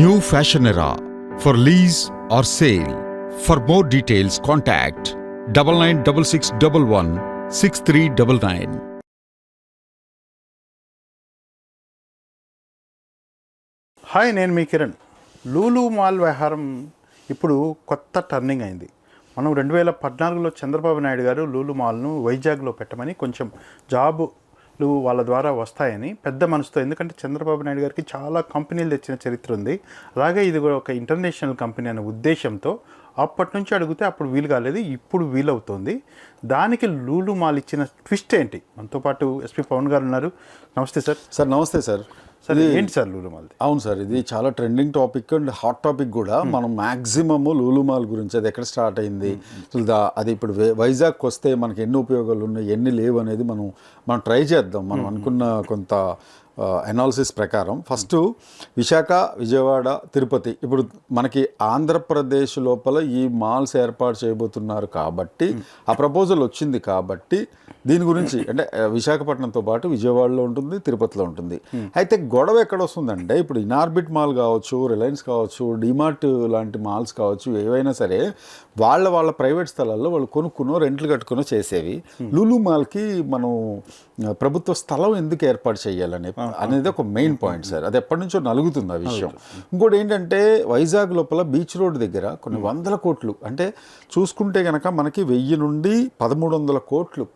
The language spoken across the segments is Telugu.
New fashion era for lease or sale for more details contact double nine double six double one six three double nine hi నేను మీ కిరణ్. లూలూ మాల్ వ్యవహారం ఇప్పుడు కొత్త టర్నింగ్ అయింది. మనం రెండు వేల పద్నాలుగులో చంద్రబాబు నాయుడు గారు లూలు మాల్ను వైజాగ్లో పెట్టమని కొంచెం జాబ్ జాబులు వాళ్ళ ద్వారా వస్తాయని పెద్ద మనసుతో ఎందుకంటే చంద్రబాబు నాయుడు గారికి చాలా కంపెనీలు తెచ్చిన చరిత్ర ఉంది. అలాగే ఇది కూడా ఒక ఇంటర్నేషనల్ కంపెనీ అనే ఉద్దేశంతో అప్పటి నుంచి అడిగితే అప్పుడు వీలు కాలేదు ఇప్పుడు వీలవుతోంది. దానికి లూలు మాల్ ఇచ్చిన ట్విస్ట్ ఏంటి? మనతో పాటు ఎస్పీ పవన్ గారు ఉన్నారు. నమస్తే సార్. సార్ నమస్తే సార్. సార్ ఏంటి సార్ లూలు మాల్ది అవును సార్ ఇది చాలా trending topic and hot topic కూడా. మనం మాక్సిమమ్ లూలుమాల్ గురించి అది ఎక్కడ స్టార్ట్ అయింది? అసలు దా- అది ఇప్పుడు వైజాగ్కి వస్తే మనకి ఎన్ని ఉపయోగాలు ఉన్నాయి ఎన్ని లేవు అనేది మనం మనం ట్రై చేద్దాం. మనం అనుకున్న కొంత అనాలిసిస్ ప్రకారం ఫస్ట్ విశాఖ విజయవాడ తిరుపతి ఇప్పుడు మనకి ఆంధ్రప్రదేశ్ లోపల ఈ మాల్స్ ఏర్పాటు చేయబోతున్నారు కాబట్టి ఆ ప్రపోజల్ వచ్చింది కాబట్టి దీని గురించి అంటే విశాఖపట్నంతో పాటు విజయవాడలో ఉంటుంది తిరుపతిలో ఉంటుంది. అయితే గొడవ ఎక్కడ వస్తుందంటే ఇప్పుడు ఇనార్బిట్ మాల్ కావచ్చు రిలయన్స్ కావచ్చు డిమార్ట్ లాంటి మాల్స్ కావచ్చు ఏవైనా సరే వాళ్ళ వాళ్ళ ప్రైవేట్ స్థలాల్లో వాళ్ళు కొనుక్కునో రెంట్లు కట్టుకునో చేసేవి. లులు మాల్కి మనం ప్రభుత్వ స్థలం ఎందుకు ఏర్పాటు చేయాలని అనేది ఒక మెయిన్ పాయింట్ సార్. అది ఎప్పటి నుంచో నలుగుతుంది ఆ విషయం. ఇంకోటి ఏంటంటే వైజాగ్ లోపల బీచ్ రోడ్ దగ్గర కొన్ని వందల కోట్లు అంటే చూసుకుంటే గనక మనకి వెయ్యి నుండి పదమూడు వందల కోట్లు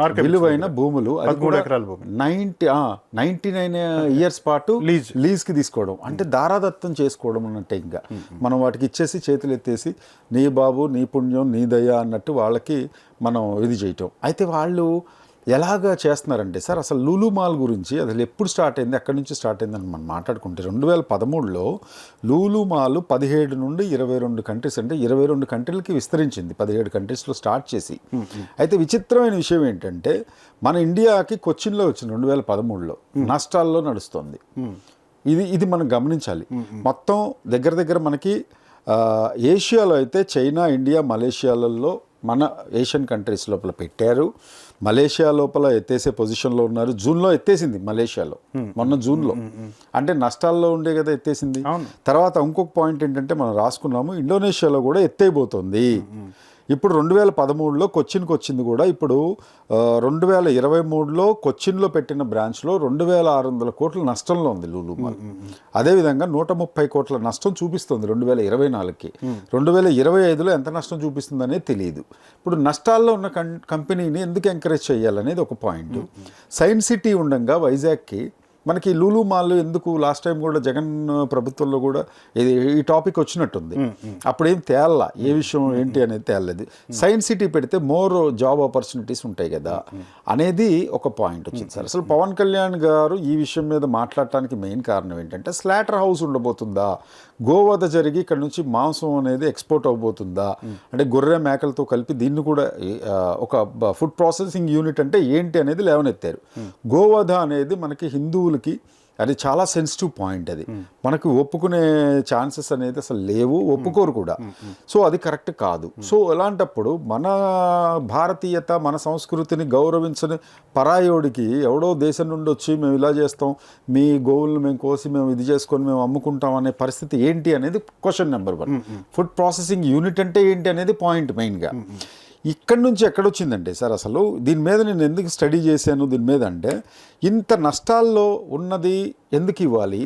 విలువైన భూములు. అది కూడా. నైన్టీ నైన్టీ నైన్ ఇయర్స్ పాటు లీజ్. లీజ్కి తీసుకోవడం అంటే దారాదత్తం చేసుకోవడం అన్నట్టే ఇంకా. మనం వాటికి ఇచ్చేసి చేతులు ఎత్తేసి నీ బాబు నీ పుణ్యం నీ దయ అన్నట్టు వాళ్ళకి మనం ఇది చేయటం. అయితే వాళ్ళు ఎలాగ చేస్తున్నారంటే సార్ అసలు లూలు మాల్ గురించి అసలు ఎప్పుడు స్టార్ట్ అయింది ఎక్కడి నుంచి స్టార్ట్ అయిందని మనం మాట్లాడుకుంటే రెండు వేల పదమూడులో లూలు మాల్ పదిహేడు నుండి ఇరవై రెండు కంట్రీస్ అంటే ఇరవై రెండు కంట్రీలకి విస్తరించింది పదిహేడు కంట్రీస్లో స్టార్ట్ చేసి. అయితే విచిత్రమైన విషయం ఏంటంటే మన ఇండియాకి కొచ్చిన్లో వచ్చింది రెండు వేల పదమూడులో నష్టాల్లో నడుస్తుంది. ఇది ఇది మనం గమనించాలి. మొత్తం దగ్గర దగ్గర మనకి ఏషియాలో అయితే చైనా ఇండియా మలేషియాలలో మన ఏషియన్ కంట్రీస్ లోపల పెట్టారు. మలేషియా లోపల ఎత్తేసే పొజిషన్లో ఉన్నారు. జూన్లో ఎత్తేసింది మలేషియాలో. మొన్న జూన్లో. అంటే నష్టాల్లో ఉండే కదా ఎత్తేసింది. తర్వాత ఇంకొక పాయింట్ ఏంటంటే మనం రాసుకున్నాము ఇండోనేషియాలో కూడా ఎత్తైపోతుంది. ఇప్పుడు రెండు వేల పదమూడులో కొచ్చిన్కి వచ్చింది కూడా. ఇప్పుడు రెండు వేల ఇరవై మూడులో కొచ్చిన్లో పెట్టిన బ్రాంచ్లో రెండు వేల ఆరు వందల కోట్ల నష్టంలో ఉంది లూలు మాల్. అదేవిధంగా నూట ముప్పై కోట్ల నష్టం చూపిస్తుంది రెండు వేల ఇరవై నాలుగుకి. రెండు వేల ఇరవై ఐదులో ఎంత నష్టం చూపిస్తుంది అనేది తెలియదు. ఇప్పుడు నష్టాల్లో ఉన్న కం కంపెనీని ఎందుకు ఎంకరేజ్ చేయాలనేది ఒక పాయింట్. సైన్స్ సిటీ ఉండగా వైజాగ్కి మనకి లూలు మాల్ ఎందుకు లాస్ట్ టైం కూడా జగన్ ప్రభుత్వంలో కూడా ఇది ఈ టాపిక్ వచ్చినట్టుంది. అప్పుడేం తేల్లా? ఏ విషయం ఏంటి అనేది తేలలేదు. సైన్స్ సిటీ పెడితే మోర్ జాబ్ ఆపర్చునిటీస్ ఉంటాయి కదా. అనేది ఒక పాయింట్ వచ్చింది సార్. అసలు పవన్ కళ్యాణ్ గారు ఈ విషయం మీద మాట్లాడటానికి మెయిన్ కారణం ఏంటంటే స్లాటర్ హౌస్ ఉండబోతుందా? గోవధ జరిగి ఇక్కడ నుంచి మాంసం అనేది ఎక్స్పోర్ట్ అవబోతుందా అంటే గొర్రె మేకలతో కలిపి దీన్ని కూడా ఒక ఫుడ్ ప్రాసెసింగ్ యూనిట్ అంటే ఏంటి అనేది లేవనెత్తారు. గోవధ అనేది మనకి హిందువులకి అది చాలా సెన్సిటివ్ పాయింట్ అది. మనకు ఒప్పుకునే ఛాన్సెస్ అనేది అసలు లేవు ఒప్పుకోరు కూడా. సో అది కరెక్ట్ కాదు. సో అలాంటప్పుడు మన భారతీయత మన సంస్కృతిని గౌరవించని పరాయోడికి ఎవడో దేశం నుండి వచ్చి మేము ఇలా చేస్తాం మీ గోవులను మేము కోసి మేము ఇది చేసుకొని మేము అమ్ముకుంటాం అనే పరిస్థితి ఏంటి అనేది question number one food processing unit అంటే ఏంటి అనేది పాయింట్ మెయిన్గా ఇక్కడి నుంచి ఎక్కడొచ్చిందండి సార్ అసలు దీని మీద నేను ఎందుకు స్టడీ చేశాను? దీని మీద అంటే ఇంత నష్టాల్లో ఉన్నది ఎందుకు ఇవ్వాలి?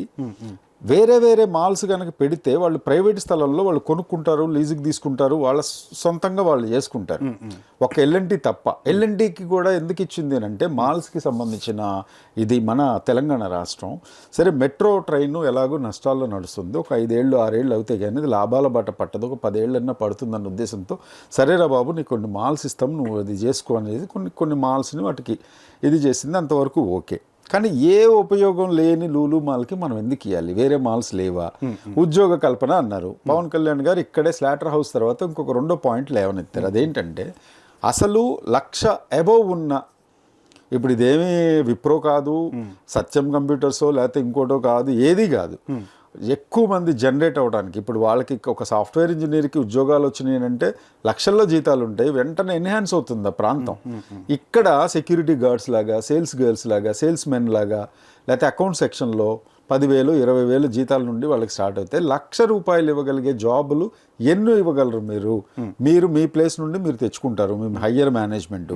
వేరే వేరే మాల్స్ కనుక పెడితే వాళ్ళు ప్రైవేట్ స్థలంలో వాళ్ళు కొనుక్కుంటారు లీజుకి తీసుకుంటారు వాళ్ళ సొంతంగా వాళ్ళు చేసుకుంటారు. ఒక ఎల్ఎన్టీ తప్ప. ఎల్ఎన్టీకి కూడా ఎందుకు ఇచ్చింది అని అంటే మాల్స్కి సంబంధించిన ఇది మన తెలంగాణ రాష్ట్రం. సరే మెట్రో ట్రైన్ ఎలాగో నష్టాల్లో నడుస్తుంది. ఒక ఐదేళ్ళు ఆరేళ్ళు అవుతాయి కానీ ఇది లాభాల బాట పట్టదు. ఒక పదేళ్ళన్నా పడుతుందన్న ఉద్దేశంతో సరేరా బాబు నీకు కొన్ని మాల్స్ ఇస్తాం నువ్వు అది చేసుకో అనేది కొన్ని కొన్ని మాల్స్ని వాటికి ఇది చేసింది. అంతవరకు ఓకే. కానీ ఏ ఉపయోగం లేని లూలు మాల్కి మనం ఎందుకు ఇవ్వాలి వేరే మాల్స్ లేవా? ఉద్యోగ కల్పన అన్నారు. పవన్ కళ్యాణ్ గారు ఇక్కడే స్లాటర్ హౌస్ తర్వాత ఇంకొక రెండో పాయింట్ లేవనెత్తారు. అదేంటంటే అసలు లక్ష అబోవ్ ఉన్న ఇప్పుడు ఇదేమీ విప్రో కాదు సత్యం కంప్యూటర్సో లేకపోతే ఇంకోటో కాదు ఏది కాదు. ఎక్కువ మంది జనరేట్ అవ్వడానికి ఇప్పుడు వాళ్ళకి ఒక సాఫ్ట్వేర్ ఇంజనీర్కి ఉద్యోగాలు వచ్చినాయి అంటే లక్షల్లో జీతాలు ఉంటాయి వెంటనే ఎన్హాన్స్ అవుతుంది ఆ ప్రాంతం. ఇక్కడ సెక్యూరిటీ గార్డ్స్ లాగా సేల్స్ గర్ల్స్ లాగా సేల్స్ మెన్ లాగా లేకపోతే అకౌంట్ సెక్షన్లో పదివేలు ఇరవై వేలు జీతాల నుండి వాళ్ళకి స్టార్ట్ అవుతాయి లక్ష రూపాయలు ఇవ్వగలిగే జాబులు ఎన్నో ఇవ్వగలరు మీరు. మీరు మీ ప్లేస్ నుండి మీరు తెచ్చుకుంటారు మీ హయ్యర్ మేనేజ్మెంట్.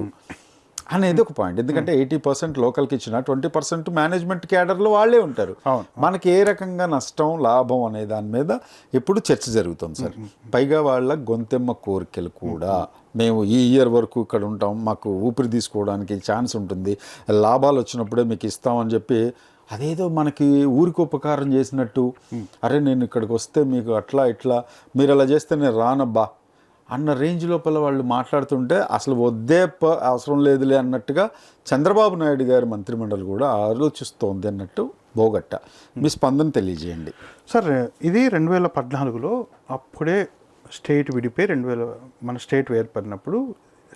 అనేది ఒక పాయింట్ ఎందుకంటే ఎయిటీ పర్సెంట్ లోకల్కి ఇచ్చిన ట్వంటీ పర్సెంట్ మేనేజ్మెంట్ క్యాడర్లో వాళ్ళే ఉంటారు. అవును. మనకి ఏ రకంగా నష్టం లాభం అనే దాని మీద ఎప్పుడు చర్చ జరుగుతుంది సార్. పైగా వాళ్ళ గొంతెమ్మ కోరికలు కూడా మేము ఈ ఇయర్ వరకు ఇక్కడ ఉంటాం మాకు ఊపిరి తీసుకోవడానికి ఛాన్స్ ఉంటుంది. లాభాలు వచ్చినప్పుడే మీకు ఇస్తామని చెప్పి అదేదో మనకి ఊరికి ఉపకారం చేసినట్టు. అరే నేను ఇక్కడికి వస్తే మీకు అట్లా ఇట్లా మీరు అలా చేస్తే నేను రానబ్బా అన్న రేంజ్ లోపల వాళ్ళు మాట్లాడుతుంటే అసలు వద్దే ప- అవసరం లేదులే అన్నట్టుగా చంద్రబాబు నాయుడు గారి మంత్రిమండలి కూడా ఆలోచిస్తోంది అన్నట్టు బోగట్ట. మీ స్పందన తెలియజేయండి. సార్ ఇది రెండు వేల పద్నాలుగులో అప్పుడే స్టేట్ విడిపోయి రెండు వేల మన స్టేట్ ఏర్పడినప్పుడు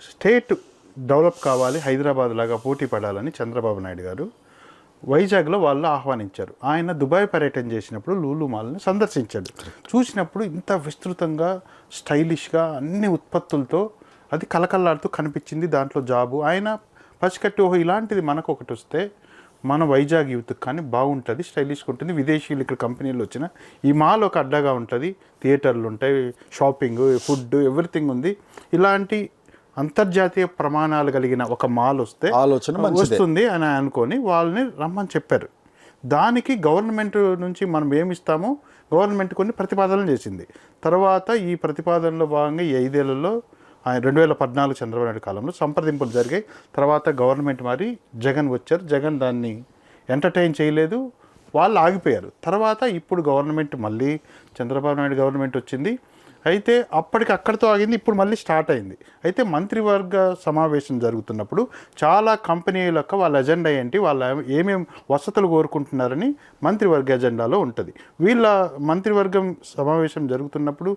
స్టేట్ డెవలప్ కావాలి హైదరాబాద్ లాగా పోటీ పడాలని చంద్రబాబు నాయుడు గారు వైజాగ్లో వాళ్ళు ఆహ్వానించారు. ఆయన దుబాయ్ పర్యటన చేసినప్పుడు లూలు మాల్ని సందర్శించాడు. చూసినప్పుడు ఇంత విస్తృతంగా స్టైలిష్గా అన్ని ఉత్పత్తులతో అది కలకల్లాడుతూ కనిపించింది దాంట్లో జాబు. ఆయన పసికట్టి ఓహో ఇలాంటిది మనకు ఒకటి వస్తే మన వైజాగ్ యూత్కి కానీ బాగుంటుంది స్టైలిష్గా ఉంటుంది. విదేశీయులు ఇక్కడ కంపెనీలు వచ్చిన ఈ మాల్ ఒక అడ్డగా ఉంటుంది. థియేటర్లు ఉంటాయి షాపింగ్ ఫుడ్ ఎవ్రీథింగ్ ఉంది. ఇలాంటి అంతర్జాతీయ ప్రమాణాలు కలిగిన ఒక మాల్ వస్తే ఆలోచన. వస్తుంది అని అనుకొని వాళ్ళని రమ్మని చెప్పారు. దానికి గవర్నమెంట్ నుంచి మనం ఏమి ఇస్తామో గవర్నమెంట్ కొన్ని ప్రతిపాదనలు చేసింది. తర్వాత ఈ ప్రతిపాదనలో భాగంగా ఈ ఐదేళ్ళలో ఆయన రెండు వేల పద్నాలుగు చంద్రబాబు నాయుడు కాలంలో సంప్రదింపులు జరిగాయి. తర్వాత గవర్నమెంట్ మరి జగన్ వచ్చారు. జగన్ దాన్ని ఎంటర్టైన్ చేయలేదు. వాళ్ళు ఆగిపోయారు. తర్వాత ఇప్పుడు గవర్నమెంట్ మళ్ళీ చంద్రబాబు నాయుడు గవర్నమెంట్ వచ్చింది. అయితే అప్పటికి అక్కడితో ఆగింది ఇప్పుడు మళ్ళీ స్టార్ట్ అయింది. అయితే మంత్రివర్గ సమావేశం జరుగుతున్నప్పుడు చాలా కంపెనీల యొక్క వాళ్ళ ఎజెండా ఏంటి వాళ్ళ ఏమేం వసతులు కోరుకుంటున్నారని మంత్రివర్గ ఎజెండాలో ఉంటుంది. వీళ్ళ మంత్రివర్గం సమావేశం జరుగుతున్నప్పుడు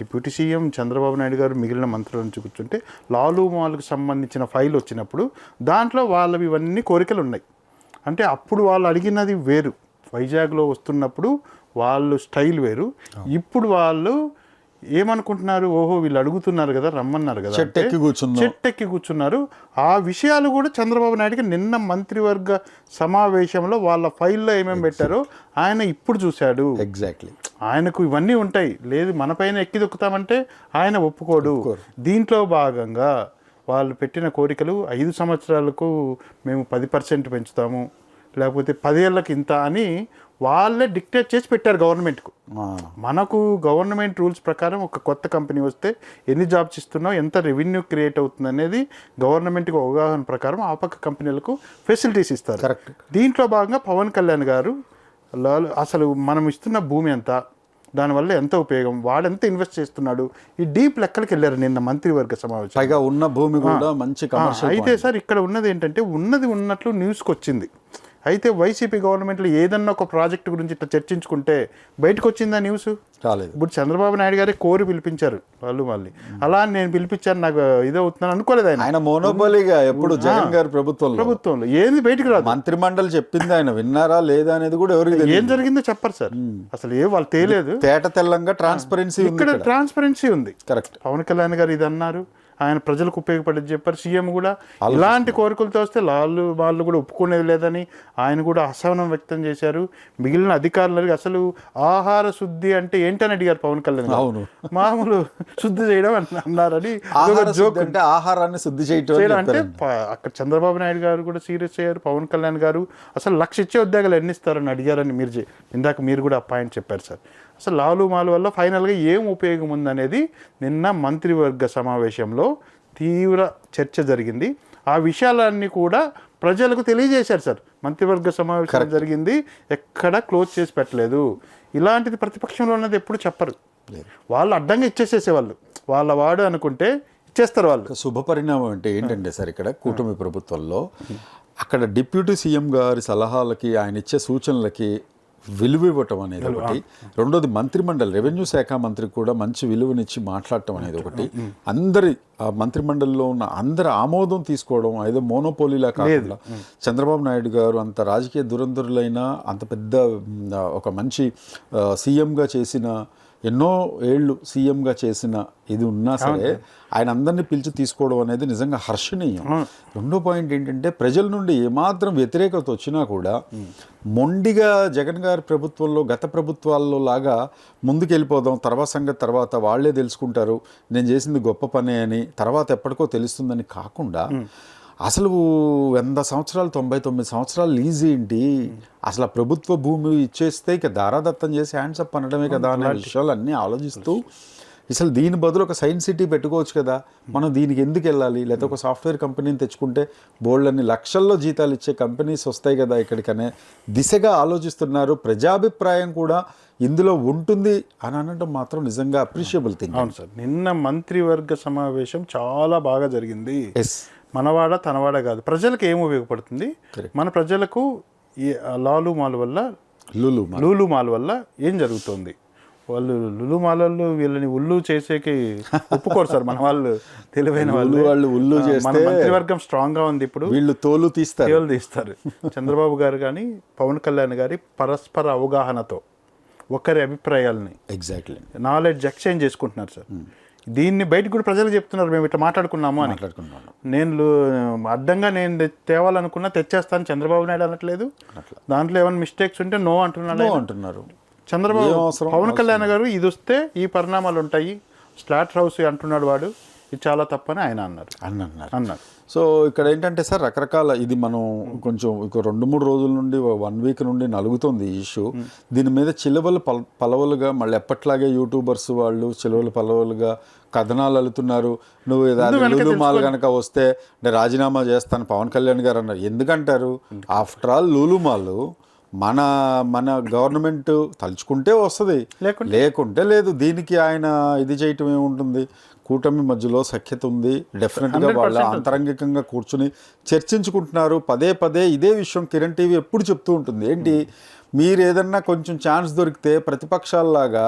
డిప్యూటీ సీఎం చంద్రబాబు నాయుడు గారు మిగిలిన మంత్రుల నుంచి కూర్చుంటే లాలు మాల్కి సంబంధించిన ఫైల్ వచ్చినప్పుడు దాంట్లో వాళ్ళవి ఇవన్నీ కోరికలు ఉన్నాయి. అంటే అప్పుడు వాళ్ళు అడిగినది వేరు. వైజాగ్లో వస్తున్నప్పుడు వాళ్ళు స్టైల్ వేరు. ఇప్పుడు వాళ్ళు ఏమనుకుంటున్నారు? ఓహో వీళ్ళు అడుగుతున్నారు కదా రమ్మన్నారు కదా చెట్టు అంటే ఎక్కి కూర్చున్నాం. చెట్టు ఎక్కి కూర్చున్నారు. ఆ విషయాలు కూడా చంద్రబాబు నాయుడుకి నిన్న మంత్రివర్గ సమావేశంలో వాళ్ళ ఫైల్లో ఏమేమి పెట్టారో ఆయన ఇప్పుడు చూశాడు. ఎగ్జాక్ట్లీ ఆయనకు ఇవన్నీ ఉంటాయి. లేదు మన పైన ఎక్కి దొక్కుతామంటే ఆయన ఒప్పుకోడు. దీంట్లో భాగంగా వాళ్ళు పెట్టిన కోరికలు ఐదు సంవత్సరాలకు మేము పది పర్సెంట్ పెంచుతాము లేకపోతే పదేళ్ళకి ఇంత అని వాళ్ళే డిక్టేట్ చేసి పెట్టారు గవర్నమెంట్కు మనకు గవర్నమెంట్ రూల్స్ ప్రకారం ఒక కొత్త కంపెనీ వస్తే ఎన్ని జాబ్స్ ఇస్తున్నావు ఎంత రెవెన్యూ క్రియేట్ అవుతుంది అనేది గవర్నమెంట్కి అవగాహన ప్రకారం ఆ పక్క కంపెనీలకు ఫెసిలిటీస్ ఇస్తారు. Correct. దీంట్లో భాగంగా పవన్ కళ్యాణ్ గారు అసలు మనం ఇస్తున్న భూమి ఎంత దానివల్ల ఎంత ఉపయోగం వాడెంత ఇన్వెస్ట్ చేస్తున్నాడు ఈ డీప్ లెక్కలకి వెళ్ళారు నిన్న మంత్రివర్గ సమావేశం పైగా ఉన్న భూమి కూడా మంచి అయితే సార్ ఇక్కడ ఉన్నది ఏంటంటే ఉన్నది ఉన్నట్లు న్యూస్కి వచ్చింది. అయితే వైసీపీ గవర్నమెంట్లో ఏదన్నా ఒక ప్రాజెక్ట్ గురించి ఇట్లా చర్చించుకుంటే బయటకు వచ్చిందా న్యూస్? రాలేదు. ఇప్పుడు చంద్రబాబు నాయుడు గారే కోరి పిలిపించారు వాళ్ళు మళ్ళీ. అలా నేను పిలిపించాను నాకు ఇదవుతున్నాను అనుకోలేదు ఆయన. ఆయన మోనోపోలీగా ఎప్పుడు జగన్ గారి ప్రభుత్వంలో. ప్రభుత్వంలో. ఏది బయటికి రాదు? మంత్రిమండలి చెప్పింది ఆయన విన్నారా లేదా అనేది కూడా ఎవరికి ఏం జరిగిందో చెప్పరు సార్. అసలు ఏ వాళ్ళు తేలేదు. తేట తెల్లంగా ట్రాన్స్పరెన్సీ ఉంది ఇక్కడ ట్రాన్స్పరెన్సీ ఉంది. కరెక్ట్ పవన్ కళ్యాణ్ గారు ఇది అన్నారు. ఆయన ప్రజలకు ఉపయోగపడేది చెప్పారు. సీఎం కూడా ఇలాంటి కోరికలతో వస్తే వాళ్ళు వాళ్ళు కూడా ఒప్పుకునేది లేదని ఆయన కూడా అసహనం వ్యక్తం చేశారు. మిగిలిన అధికారులకు అసలు ఆహార శుద్ధి అంటే ఏంటని అడిగారు పవన్ కళ్యాణ్. అవును. మామూలు శుద్ధి చేయడం అన్న- అన్నారని జోక్. అంటే ఆహారాన్ని శుద్ధి చేయడం అంటే అక్కడ చంద్రబాబు నాయుడు గారు కూడా సీరియస్ అయ్యారు. పవన్ కళ్యాణ్ గారు అసలు లక్ష ఇచ్చే ఉద్యోగాలు ఎన్ని ఇస్తారని అడిగారని మీరు ఇందాక మీరు కూడా ఆ పాయింట్ చెప్పారు సార్. అసలు లాలు మాలు వల్ల ఫైనల్గా ఏం ఉపయోగం ఉందనేది నిన్న మంత్రివర్గ సమావేశంలో తీవ్ర చర్చ జరిగింది. ఆ విషయాలన్నీ కూడా ప్రజలకు తెలియజేశారు సార్. మంత్రివర్గ సమావేశం జరిగింది. ఎక్కడ క్లోజ్ చేసి పెట్టలేదు. ఇలాంటిది ప్రతిపక్షంలో ఉన్నది ఎప్పుడు చెప్పరు. వాళ్ళు అడ్డంగా ఇచ్చేసేసేవాళ్ళు. వాళ్ళ వాడు అనుకుంటే ఇచ్చేస్తారు వాళ్ళు. శుభ పరిణామం అంటే ఏంటంటే సార్ ఇక్కడ కూటమి ప్రభుత్వంలో అక్కడ డిప్యూటీ సీఎం గారి సలహాలకి ఆయన ఇచ్చే సూచనలకి విలువ ఇవ్వటం అనేది ఒకటి. రెండోది మంత్రిమండలి రెవెన్యూ శాఖ మంత్రి కూడా మంచి విలువనిచ్చి మాట్లాడటం అనేది ఒకటి. అందరి ఆ మంత్రిమండలిలో ఉన్న అందరి ఆమోదం తీసుకోవడం ఏదో మోనోపోలీలా కాకుండా చంద్రబాబు నాయుడు గారు అంత రాజకీయ దురంధరులైన అంత పెద్ద ఒక మంచి సీఎంగా చేసిన ఎన్నో ఏళ్ళు సీఎంగా చేసిన ఇది ఉన్నా సరే ఆయన అందరినీ పిలిచి తీసుకోవడం అనేది నిజంగా హర్షణీయం. రెండో పాయింట్ ఏంటంటే ప్రజల నుండి ఏమాత్రం వ్యతిరేకత వచ్చినా కూడా మొండిగా జగన్ గారి ప్రభుత్వంలో గత ప్రభుత్వాల్లో లాగా ముందుకు వెళ్ళిపోదాం తర్వాత సంగతి తర్వాత వాళ్ళే తెలుసుకుంటారు నేను చేసింది గొప్ప పనే అని తర్వాత ఎప్పటికో తెలుస్తుందని కాకుండా అసలు వంద సంవత్సరాలు తొంభై తొమ్మిది సంవత్సరాలు లీజ్ ఏంటి? అసలు ప్రభుత్వ భూమి ఇచ్చేస్తే ఇక దారాదత్తం చేసి హ్యాండ్స్ అప్ అనడమే కదా అనే విషయాలు అన్నీ ఆలోచిస్తూ అసలు దీని బదులు ఒక సైన్స్ సిటీ పెట్టుకోవచ్చు కదా. మనం దీనికి ఎందుకు వెళ్ళాలి? లేకపోతే ఒక సాఫ్ట్వేర్ కంపెనీని తెచ్చుకుంటే బోల్డ్ అన్ని లక్షల్లో జీతాలు ఇచ్చే కంపెనీస్ వస్తాయి కదా ఇక్కడికనే. దిశగా ఆలోచిస్తున్నారు. ప్రజాభిప్రాయం కూడా ఇందులో ఉంటుంది అని అనడం మాత్రం నిజంగా అప్రిషియబుల్ థింగ్ అవును సార్. నిన్న మంత్రివర్గ సమావేశం చాలా బాగా జరిగింది. ఎస్ మనవాడ తనవాడ కాదు. ప్రజలకు ఏం ఉపయోగపడుతుంది? మన ప్రజలకు ఈ లాలు మాల్ వల్ల లులు లూలు మాల్ వల్ల ఏం జరుగుతుంది? వాళ్ళు లులు మాలలు వీళ్ళని ఉల్లు చేసేకి ఒప్పుకోరు సార్. మన వాళ్ళు తెలివైన వాళ్ళు. వాళ్ళు ఉల్లు మన మంత్రివర్గం స్ట్రాంగ్గా ఉంది ఇప్పుడు. వీళ్ళు తోలు తీస్తారు. సేవలు తీస్తారు. చంద్రబాబు గారు కానీ పవన్ కళ్యాణ్ గారి పరస్పర అవగాహనతో ఒకరి అభిప్రాయాలని ఎగ్జాక్ట్లీ నాలెడ్జ్ ఎక్స్చేంజ్ చేసుకుంటున్నారు సార్. దీన్ని బయటకు కూడా ప్రజలు చెప్తున్నారు మేము ఇట్లా మాట్లాడుకున్నాము అని. మాట్లాడుకున్నాను నేను అడ్డంగా నేను తేవాలనుకున్నా తెచ్చేస్తాను చంద్రబాబు నాయుడు అనట్లేదు. దాంట్లో ఏమైనా మిస్టేక్స్ ఉంటే నో అంటున్నాడు. అంటున్నారు. చంద్రబాబు? పవన్ కళ్యాణ్ గారు ఇది వస్తే ఈ పరిణామాలు ఉంటాయి. స్లాట్ హౌస్ అంటున్నాడు వాడు. ఇది చాలా తప్పని ఆయన అన్నారు. అని అన్నారు. అన్నారు. సో ఇక్కడ ఏంటంటే సార్ రకరకాల ఇది మనం కొంచెం ఒక రెండు మూడు రోజుల నుండి వన్ వీక్ నుండి నలుగుతుంది ఈ ఇష్యూ. దీని మీద చిలువలు పల పలవలుగా మళ్ళీ ఎప్పట్లాగే యూట్యూబర్స్ వాళ్ళు చిలువలు పలవలుగా కథనాలు అల్లుతున్నారు. నువ్వు లులు మాల్ కనుక వస్తే నేను రాజీనామా చేస్తాను పవన్ కళ్యాణ్ గారు అన్నారు. ఎందుకంటారు? ఆఫ్టర్ ఆల్ లూలు మాల్ మన మన గవర్నమెంట్ తలుచుకుంటే వస్తుంది. లేకుంటే- లేకుంటే లేదు. దీనికి ఆయన ఇది చేయటం ఏముంటుంది? కూటమి మధ్యలో సఖ్యత ఉంది. డెఫినెట్గా వాళ్ళ అంతరంగికంగా కూర్చుని చర్చించుకుంటున్నారు. పదే పదే ఇదే విషయం కిరణ్ టీవీ ఎప్పుడు చెప్తూ ఉంటుంది. ఏంటి? మీరు ఏదన్నా కొంచెం ఛాన్స్ దొరికితే ప్రతిపక్షాల్లాగా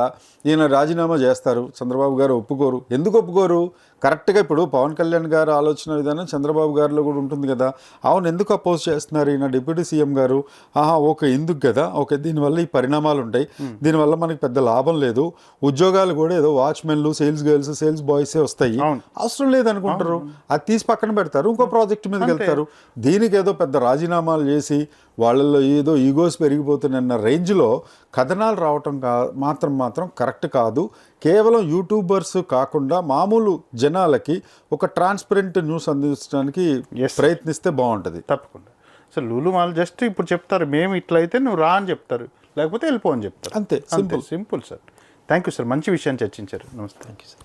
ఈయన రాజీనామా చేస్తారు. చంద్రబాబు గారు ఒప్పుకోరు. ఎందుకు ఒప్పుకోరు? కరెక్ట్గా ఇప్పుడు పవన్ కళ్యాణ్ గారు ఆలోచన విధానం చంద్రబాబు గారిలో కూడా ఉంటుంది కదా. అవును ఎందుకు అపోజ్ చేస్తున్నారు ఈయన డిప్యూటీ సీఎం గారు? ఆహా ఓకే ఎందుకు కదా? ఓకే దీనివల్ల ఈ పరిణామాలు ఉంటాయి. దీనివల్ల మనకి పెద్ద లాభం లేదు. ఉద్యోగాలు కూడా ఏదో వాచ్మెన్లు సేల్స్ గర్ల్స్ సేల్స్ బాయ్సే వస్తాయి. అవసరం లేదనుకుంటారు అది తీసి పక్కన పెడతారు. ఇంకో ప్రాజెక్ట్ మీదకి వెళ్తారు. దీనికి ఏదో పెద్ద రాజీనామాలు చేసి వాళ్ళల్లో ఏదో ఈగోస్ పెరిగిపోతున్న రేంజ్లో కథనాలు రావటం కా మాత్రం మాత్రం కరెక్ట్ కాదు. కేవలం యూట్యూబర్స్ కాకుండా మామూలు జనాలకి ఒక ట్రాన్స్పరెంట్ న్యూస్ అందించడానికి ప్రయత్నిస్తే బాగుంటుంది. తప్పకుండా. సార్ లూలు మాల్ జస్ట్ ఇప్పుడు చెప్తారు మేము ఇట్లయితే నువ్వు రా అని చెప్తారు. లేకపోతే వెళ్ళిపో అని చెప్తారు. అంతే, అంతే simple. Sir. Thank you sir మంచి విషయాన్ని చర్చించారు. నమస్తే. Thank you sir